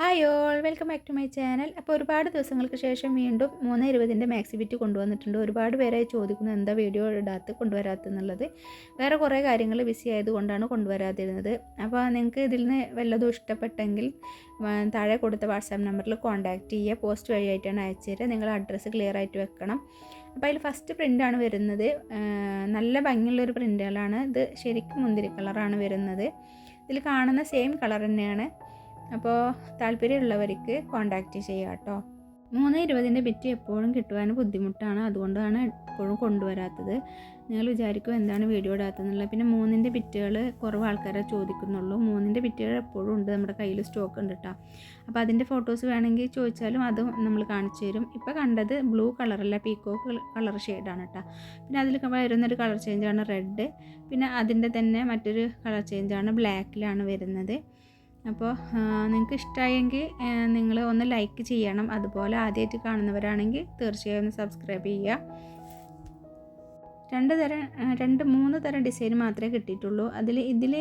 Hi all welcome back to my channel അപ്പോൾ ഒരുപാട് ദിവസങ്ങൾക്ക് ശേഷം വീണ്ടും മൂന്ന് ഇരുപതിന്റെ മാക്സി ബിറ്റ് കൊണ്ടുവന്നിട്ടുണ്ട്. ഒരുപാട് പേരായി ചോദിക്കുന്നു എന്താ വീഡിയോ ഇടാത്ത കൊണ്ടുവരാത്തെന്നുള്ളത് വേറെ കുറേ കാര്യങ്ങൾ ബിസി ആയതുകൊണ്ടാണ് കൊണ്ടുവരാതിരുന്നത്. അപ്പോൾ നിങ്ങൾക്ക് ഇതിൽ നിന്ന് വല്ലതും ഇഷ്ടപ്പെട്ടെങ്കിൽ താഴെ കൊടുത്ത വാട്സാപ്പ് നമ്പറിൽ കോൺടാക്റ്റ് ചെയ്യുക. പോസ്റ്റ് വഴിയായിട്ടാണ് അയച്ചുതരിക നിങ്ങൾ അഡ്രസ്സ് ക്ലിയർ ആയിട്ട് വെക്കണം. അപ്പോൾ അതിൽ ഫസ്റ്റ് പ്രിന്റാണ് വരുന്നത്. നല്ല ഭംഗിയുള്ളൊരു പ്രിന്റുകളാണ് ഇത് ശരിക്കും മുന്തിരി കളറാണ് വരുന്നത്. ഇതിൽ കാണുന്ന സെയിം കളർ തന്നെയാണ്. അപ്പോൾ താല്പര്യമുള്ളവർക്ക് കോണ്ടാക്റ്റ് ചെയ്യുക കേട്ടോ. മൂന്ന് ഇരുപതിന്റെ ബിറ്റ് എപ്പോഴും കിട്ടുവാൻ ബുദ്ധിമുട്ടാണ്. അതുകൊണ്ടാണ് എപ്പോഴും കൊണ്ടുവരാത്തത്. നിങ്ങൾ വിചാരിക്കും എന്താണ് വീഡിയോ ഇടാത്തതെന്നുള്ളത്. പിന്നെ മൂന്നിന്റെ ബിറ്റുകൾ കുറവ് ആൾക്കാരെ ചോദിക്കുന്നുള്ളൂ. മൂന്നിന്റെ ബിറ്റുകൾ എപ്പോഴും ഉണ്ട്. നമ്മുടെ കയ്യിൽ സ്റ്റോക്ക് ഉണ്ട് കേട്ടോ. അപ്പോൾ അതിന്റെ ഫോട്ടോസ് വേണമെങ്കിൽ ചോദിച്ചാലും അതും നമ്മൾ കാണിച്ചു തരും. ഇപ്പോൾ കണ്ടത് ബ്ലൂ കളറല്ല പീക്കോക്ക് കളർ ഷെയ്ഡാണ് കേട്ടോ. പിന്നെ അതിൽ വരുന്നൊരു കളർ ചേഞ്ചാണ് റെഡ് പിന്നെ അതിന്റെ തന്നെ മറ്റൊരു കളർ ചേഞ്ചാണ് ബ്ലാക്കിലാണ് വരുന്നത്. അപ്പോൾ നിങ്ങൾക്ക് ഇഷ്ടമായെങ്കിൽ നിങ്ങൾ ഒന്ന് ലൈക്ക് ചെയ്യണം. അതുപോലെ ആദ്യമായിട്ട് കാണുന്നവരാണെങ്കിൽ തീർച്ചയായും ഒന്ന് സബ്സ്ക്രൈബ് ചെയ്യുക. രണ്ട് തരം രണ്ട് മൂന്ന് തരം ഡിസൈൻ മാത്രമേ കിട്ടിയിട്ടുള്ളൂ. അതിൽ ഇതിൽ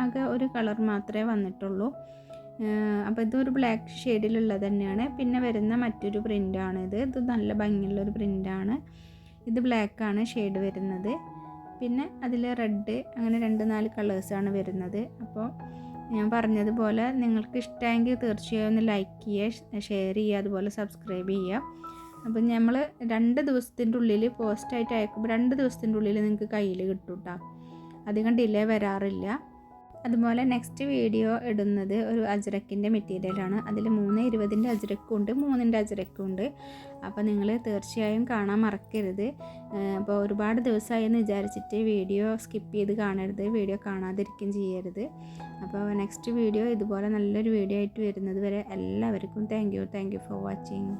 ആകെ ഒരു കളർ മാത്രമേ വന്നിട്ടുള്ളൂ. അപ്പോൾ ഇതൊരു ബ്ലാക്ക് ഷെയ്ഡിലുള്ളത് തന്നെയാണ്. പിന്നെ വരുന്ന മറ്റൊരു പ്രിന്റാണ് ഇത്. ഇത് നല്ല ഭംഗിയുള്ളൊരു പ്രിന്റാണ് ഇത് ബ്ലാക്കാണ് ഷെയ്ഡ് വരുന്നത്. പിന്നെ അതിൽ റെഡ് അങ്ങനെ രണ്ട് നാല് കളേഴ്സാണ് വരുന്നത്. അപ്പോൾ ഞാൻ പറഞ്ഞതുപോലെ നിങ്ങൾക്ക് ഇഷ്ടമെങ്കിൽ തീർച്ചയായും ഒന്ന് ലൈക്ക് ചെയ്യുക ഷെയർ ചെയ്യുക അതുപോലെ സബ്സ്ക്രൈബ് ചെയ്യുക. അപ്പം നമ്മൾ രണ്ട് ദിവസത്തിന്റെ ഉള്ളിൽ പോസ്റ്റായിട്ട് അയക്കുമ്പോൾ രണ്ട് ദിവസത്തിന്റെ ഉള്ളിൽ നിങ്ങൾക്ക് കയ്യിൽ കിട്ടും കേട്ടോ അധികം ഡിലേ വരാറില്ല. അതുപോലെ നെക്സ്റ്റ് വീഡിയോ ഇടുന്നത് ഒരു അജ്രക്കിന്റെ മെറ്റീരിയലാണ് അതിൽ മൂന്ന് ഇരുപതിന്റെ അജ്രക്കും ഉണ്ട് മൂന്നിന്റെ അജ്രക്കും ഉണ്ട്. അപ്പോൾ നിങ്ങൾ തീർച്ചയായും കാണാൻ മറക്കരുത്. അപ്പോൾ ഒരുപാട് ദിവസമായി എന്ന് വിചാരിച്ചിട്ട് വീഡിയോ സ്കിപ്പ് ചെയ്ത് കാണരുത് വീഡിയോ കാണാതിരിക്കുകയും ചെയ്യരുത്. അപ്പോൾ നെക്സ്റ്റ് വീഡിയോ ഇതുപോലെ നല്ലൊരു വീഡിയോ ആയിട്ട് വരുന്നത് വരെ എല്ലാവർക്കും thank you thank you for watching